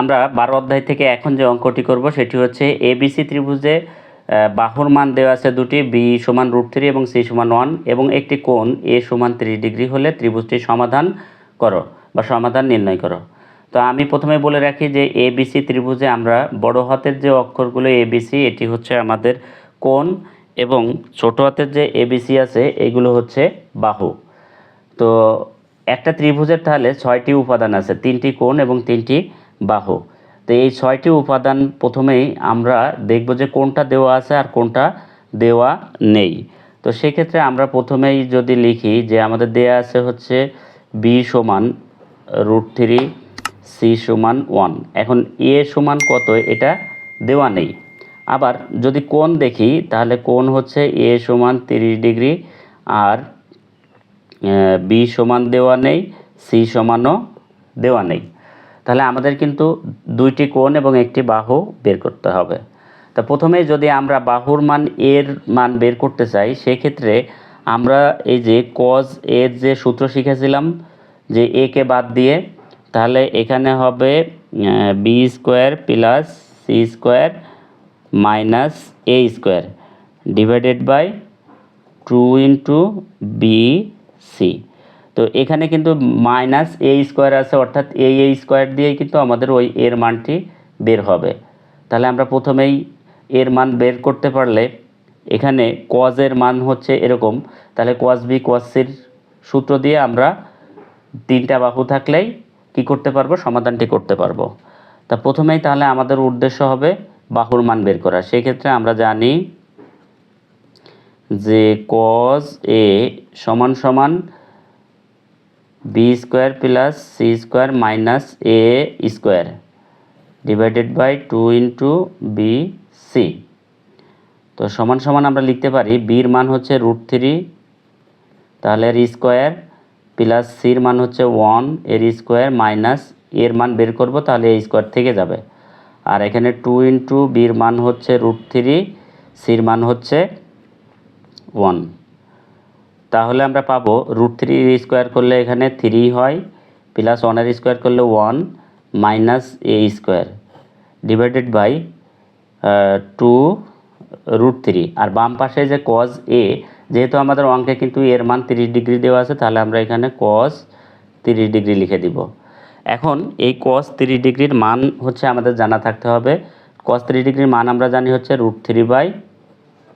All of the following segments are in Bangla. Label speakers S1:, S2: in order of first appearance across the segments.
S1: আমরা বারো অধ্যায় থেকে এখন যে অঙ্কটি করব, সেটি হচ্ছে এবিসি ত্রিভুজে বাহুর মান দেওয়া আছে দুটি বি সমান রুট থ্রি এবং সি সমান ওয়ান এবং একটি কোণ এ সমান ত্রিশ ডিগ্রি হলে ত্রিভুজটির সমাধান করো বা সমাধান নির্ণয় করো। তো আমি প্রথমে বলে রাখি যে এবিসি ত্রিভুজে আমরা বড় হাতের যে অক্ষরগুলো এবিসি এটি হচ্ছে আমাদের কোণ এবং ছোট হাতের যে এবিসি আছে, এগুলো হচ্ছে বাহু। তো একটা ত্রিভুজের তাহলে ছয়টি উপাদান আছে, তিনটি কোণ এবং তিনটি বাহু। তো এই ছয়টি উপাদান প্রথমেই আমরা দেখব যে কোনটা দেওয়া আছে আর কোনটা দেওয়া নেই। তো সেক্ষেত্রে আমরা প্রথমেই যদি লিখি যে আমাদের দেয়া আছে হচ্ছে বি সমান রুট থ্রি সি সমান ওয়ান এখন এ সমান কত? এটা দেওয়া নেই। আবার যদি কোণ দেখি, তাহলে কোণ হচ্ছে এ সমান তিরিশ ডিগ্রি আর বি সমান দেওয়া নেই সি সমানও দেওয়া নেই। তাহলে আমাদের কিন্তু দুইটি কোণ এবং একটি বাহু বের করতে হবে। তা প্রথমে যদি আমরা বাহুর মান এর মান বের করতে চাই, সেক্ষেত্রে আমরা এই যে কজ এর যে সূত্র শিখেছিলাম, যে এ কে বাদ দিয়ে, তাহলে এখানে হবে B square plus C square minus A square divided by two into B C তো এখানে কিন্তু মাইনাস এ স্কোয়ার আছে, অর্থাৎ এই এ স্কোয়ার দিয়েই কিন্তু আমাদের ওই এর মানটি বের হবে। তাহলে আমরা প্রথমেই এর মান বের করতে পারলে এখানে কজের মান হচ্ছে এরকম। তাহলে কজ বি কজ সির সূত্র দিয়ে আমরা তিনটা বাহু থাকলেই কি করতে পারব? সমাধানটি করতে পারব। তা প্রথমেই তাহলে আমাদের উদ্দেশ্য হবে বাহুর মান বের করা সেক্ষেত্রে আমরা জানি যে কজ এ সমান সমান B square plus C square minus A square divided by two into B C তো সমান সমান আমরা লিখতে পারি বির মান হচ্ছে রুট থ্রি তাহলে এর স্কোয়ার প্লাস সির মান হচ্ছে ওয়ানের স্কোয়ার মাইনাস এর মান বের করব, তাহলে এই স্কোয়ার থেকে যাবে। আর এখানে টু ইন্টু বির মান হচ্ছে রুট থ্রি সির মান হচ্ছে ওয়ান তাহলে আমরা পাবো রুট থ্রি স্কোয়ার করলে এখানে থ্রি হয় প্লাস ওয়ানের স্কোয়ার করলে one minus A square divided by two root three আর বাম পাশে যে কজ এ যেহেতু আমাদের অঙ্কে কিন্তু এর মান তিরিশ ডিগ্রি দেওয়া আছে, তাহলে আমরা এখানে কজ তিরিশ ডিগ্রি লিখে দিব। এখন এই কস তিরিশ ডিগ্রির মান হচ্ছে আমাদের জানা থাকতে হবে। কস তিরিশ ডিগ্রির মান আমরা জানি হচ্ছে রুট থ্রি বাই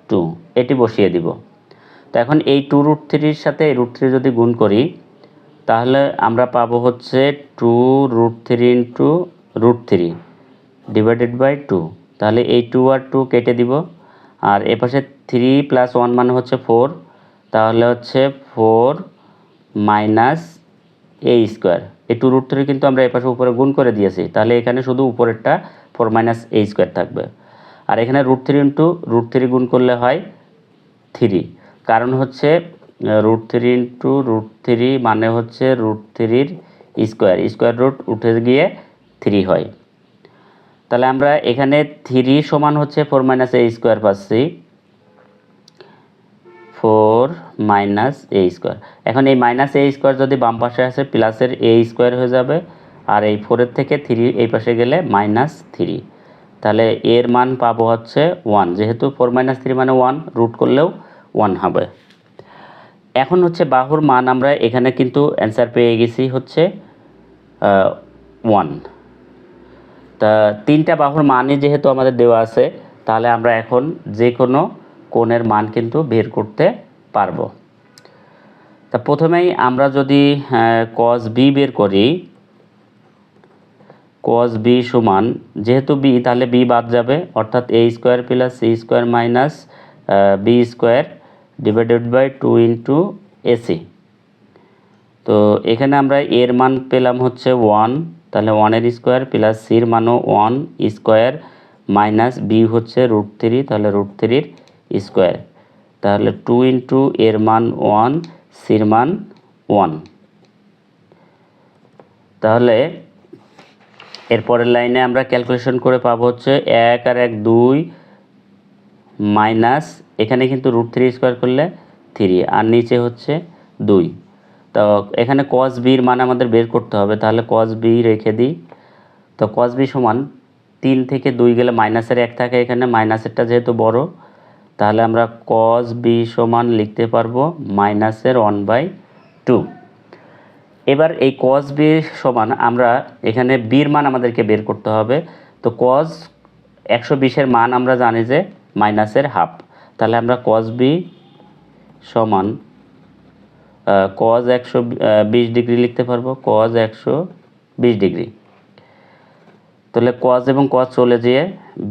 S1: টু এটি বসিয়ে দিব। তো এখন এই টু রুট থ্রির সাথে রুট থ্রি যদি গুণ করি, তাহলে আমরা পাবো হচ্ছে two root three into root three divided by two তাহলে এই টু আর টু কেটে দিব। আর এপাশে থ্রি প্লাস ওয়ান মানে হচ্ছে ফোর তাহলে হচ্ছে ফোর মাইনাস এ স্কোয়ার এই টু রুট থ্রি কিন্তু আমরা এপাশে উপরে গুণ করে দিয়েছি। তাহলে এখানে শুধু উপরেরটা ফোর মাইনাস এ স্কোয়ার থাকবে। আর এখানে root three into root three গুণ করলে হয় থ্রি কারণ হচ্ছে root three into root three মানে হচ্ছে রুট থ্রির স্কোয়ার স্কোয়ার রুট উঠে গিয়ে থ্রি হয়। তাহলে আমরা এখানে থ্রি সমান হচ্ছে ফোর মাইনাস এ স্কোয়ার পাচ্ছি। ফোর মাইনাস এ স্কোয়ার এখন এই মাইনাস এ স্কোয়ার যদি বাম পাশে আসে প্লাসের এ স্কোয়ার হয়ে যাবে। আর এই ফোরের থেকে থ্রি এই পাশে গেলে মাইনাস থ্রি তাহলে এর মান পাবো হচ্ছে ওয়ান যেহেতু ফোর মাইনাস থ্রি মানে ওয়ান রুট করলেও ওয়ান হবে। এখন হচ্ছে বাহুর মান আমরা এখানে কিন্তু অ্যান্সার পেয়ে গেছি হচ্ছে ওয়ান তা তিনটা বাহুর মানই যেহেতু আমাদের দেওয়া আছে, তাহলে আমরা এখন যে কোনো কোণের মান কিন্তু বের করতে পারব। তা প্রথমেই আমরা যদি কজ বি বের করি কজ বি সমান, যেহেতু বি তাহলে বি বাদ যাবে, অর্থাৎ A square plus C square minus B square divided by two into AC তো এখানে আমরা এর মান পেলাম হচ্ছে ওয়ান তাহলে ওয়ানের স্কোয়ার প্লাস সির মানও ওয়ান স্কোয়ার মাইনাস বি হচ্ছে রুট থ্রি তাহলে রুট থ্রির স্কোয়ার তাহলে টু ইন্টু এর মান ওয়ান সির মান ওয়ান তাহলে এরপরের লাইনে আমরা ক্যালকুলেশন করে পাবো হচ্ছে এক আর এক দুই মাইনাস, এখানে কিন্তু রুট থ্রি স্কোয়ার করলে থ্রি, আর নিচে হচ্ছে দুই। তো এখানে কস বির মান আমাদের বের করতে হবে, তাহলে কস বি রেখে দিই। তো কস বি সমান তিন থেকে দুই গেলে মাইনাসের এক থাকে এখানে, মাইনাসেরটা যেহেতু বড়, তাহলে আমরা কস বি সমান লিখতে পারব মাইনাসের ওয়ান বাই টু এবার এই কস বি সমান আমরা এখানে বির মান আমাদেরকে বের করতে হবে। তো কস একশো বিশের মান আমরা জানি যে মাইনাসের হাফ। তাহলে আমরা কস বি সমান কজ একশো বিশ ডিগ্রি লিখতে পারব কজ একশো বিশ ডিগ্রি। তাহলে কজ এবং কজ চলে যেয়ে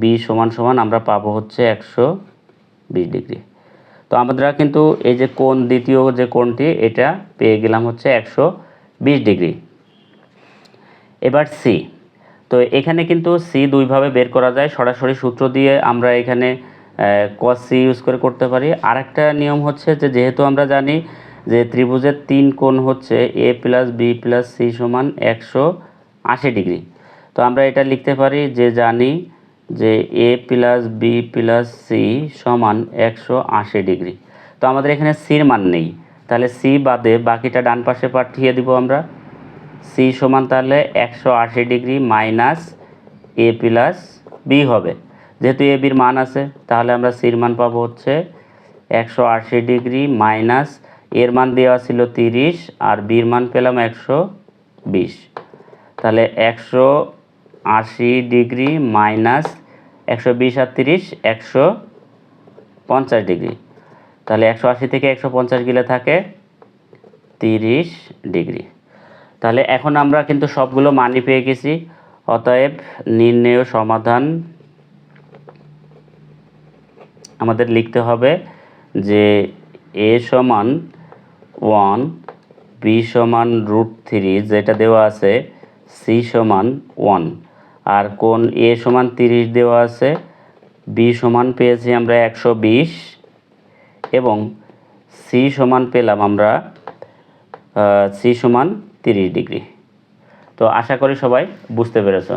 S1: বি সমান সমান আমরা পাবো হচ্ছে একশো বিশ ডিগ্রি। তো আমরা কিন্তু এই যে কোণ, দ্বিতীয় যে কোণটি, এটা পেয়ে গেলাম হচ্ছে একশো বিশ ডিগ্রি। এবার সি তো এখানে কিন্তু সি দুইভাবে বের করা যায়। সরাসরি সূত্র দিয়ে আমরা এখানে কস সি ইউজ করে করতে পারি। আরেকটা নিয়ম হচ্ছে যে, যেহেতু আমরা জানি যে ত্রিভুজের তিন কোণ হচ্ছে A plus B plus C সমান একশো আশি ডিগ্রি। তো আমরা এটা লিখতে পারি যে, জানি যে A plus B plus C সমান একশো আশি ডিগ্রি। তো আমাদের এখানে সির মান নেই। তাহলে সি বাদে বাকিটা ডান পাশে পাঠিয়ে দিব আমরা। সি সমান তাহলে একশো আশি degree minus A plus B হবে। যেহেতু এ বির মান আছে, তাহলে আমরা সির মান পাবো হচ্ছে একশো আশি ডিগ্রি মাইনাস এর মান দেওয়া ছিল তিরিশ আর বির মান পেলাম একশো বিশ। তাহলে একশো আশি ডিগ্রি মাইনাস একশো বিশ আর তিরিশ, একশো পঞ্চাশ ডিগ্রি। তাহলে একশো আশি থেকে একশো পঞ্চাশ গেলে থাকে তিরিশ ডিগ্রি। তাহলে এখন আমরা কিন্তু সবগুলো মানি পেয়ে গেছি। অতএব নির্ণেয় সমাধান আমাদের লিখতে হবে যে এ সমান ওয়ান, বি সমান রুট থ্রি যেটা দেওয়া আছে, সি সমান ওয়ান। আর কোন এ সমান তিরিশ দেওয়া আছে, বি সমান পেয়েছি আমরা একশো বিশ এবং সি সমান পেলাম আমরা সি সমান তিরিশ ডিগ্রি। তো আশা করি সবাই বুঝতে পেরেছ।